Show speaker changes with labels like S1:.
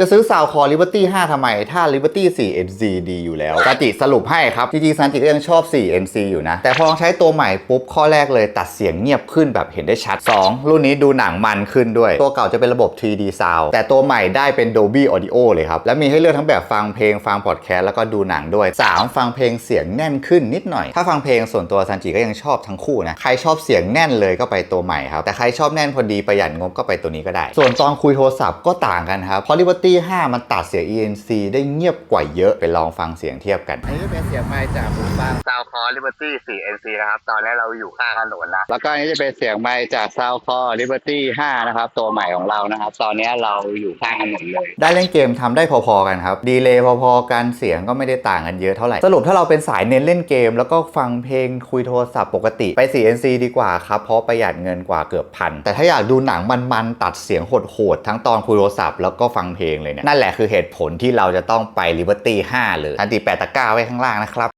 S1: จะซื้อซาวคอ Liberty 5 ทำไม ถ้า Liberty 4 NC ดีอยู่แล้วซาจิสรุปให้ครับ จริงๆซันจิก็ยังชอบ4 NC อยู่นะ แต่พอลองใช้ตัวใหม่ปุ๊บ ข้อแรกเลยตัดเสียงเงียบขึ้นแบบเห็นได้ชัด 2 รุ่นนี้ดูหนังมันขึ้นด้วย ตัวเก่าจะเป็นระบบ 3D Sound แต่ตัวใหม่ได้เป็น Dolby Audio เลยครับ และมีให้เลือกทั้งแบบฟังเพลงฟังพอดแคสต์แล้วก็ดูหนังด้วย 3 ฟังเพลงเสียงแน่นขึ้นนิดหน่อย ถ้าฟังเพลงส่วนตัวซันจิก็ยังชอบทั้งคู่นะใครชอบเสียงแน่นเลยก็ไปตัวใหม่ครับแต่ใครชอบแน่นพอดีประหยัดงบก็ไปตัวนี้ก็ได้ ส่วนตอนคุยโทรศัพท์ก็ต่างกันครับเพราะ Liberty 5 มันตัดเสียง ENC ได้เงียบกว่าเยอะไปลองฟังเสียงเทียบกัน อันนี้จะเป็นเสียงไมค์จากหูฟัง Soundcore Liberty 4 NC นะครับ ตอนนี้เราอยู่ข้างถนนนะ แล้วก็อันนี้จะเป็นเสียงไมค์จาก Soundcore Liberty 5นะครับ ตัวใหม่ของเรานะครับ ตอนนี้เราอยู่ข้างถนนเลย ได้เล่นเกมทำได้พอๆกันครับ ดีเลย์พอๆกัน เสียงก็ไม่ได้ต่างกันเยอะเท่าไหร่ สรุปถ้าเราเป็นสายเน้นเล่นเกม แล้วก็ฟังเพลงคุยโทรศัพท์ปกติไป 4NC ดีกว่าครับ เพราะประหยัดเงินกว่าเกือบพัน แต่ถ้าอยากดูหนังมันๆตัดเสียงโหดๆทั้งตอนคุยโทรศัพท์แล้วก็ฟังเพลงเลยเนี่ยนั่นแหละคือเหตุผลที่เราจะต้องไป Liberty 5เลยอันติแปะตะก้าไว้ข้างล่างนะครับ